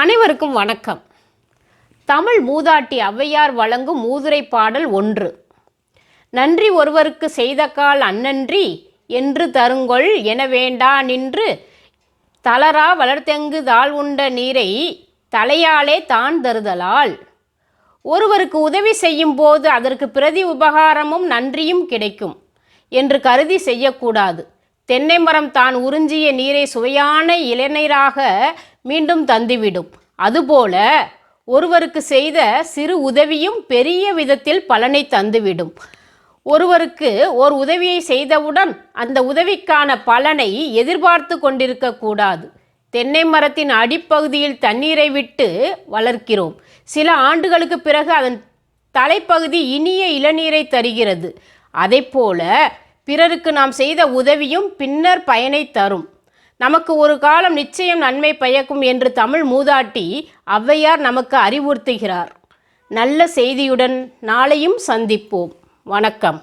அனைவருக்கும் வணக்கம். தமிழ் மூதாட்டி ஔவையார் வழங்கும் மூதுரை பாடல் ஒன்று. நன்றி ஒருவருக்கு செய்த கால் அன்னன்றி என்று தருங்கொள் என வேண்டா நின்று தளரா வளர்த்தெங்கு தாழ் உண்ட நீரை தலையாலே தான் தருதலால். ஒருவருக்கு உதவி செய்யும் போது அதற்கு பிரதி உபகாரமும் நன்றியும் கிடைக்கும் என்று கருதி செய்யக்கூடாது. தென்னை மரம் தான் உறிஞ்சிய நீரை சுவையான இளநீராக மீண்டும் தந்துவிடும். அதுபோல ஒருவருக்கு செய்த சிறு உதவியும் பெரிய விதத்தில் பலனை தந்துவிடும். ஒருவருக்கு ஒரு உதவியை செய்தவுடன் அந்த உதவிக்கான பலனை எதிர்பார்த்து கொண்டிருக்க கூடாது. தென்னை மரத்தின் அடிப்பகுதியில் தண்ணீரை விட்டு வளர்க்கிறோம். சில ஆண்டுகளுக்கு பிறகு அதன் தலைப்பகுதி இனிய இளநீரை தருகிறது. அதைப்போல பிறருக்கு நாம் செய்த உதவியும் பின்னர் பயனை தரும். நமக்கு ஒரு காலம் நிச்சயம் நன்மை பயக்கும் என்று தமிழ் மூதாட்டி ஔவையார் நமக்கு அறிவுறுத்துகிறார். நல்ல செய்தியுடன் நாளையும் சந்திப்போம். வணக்கம்.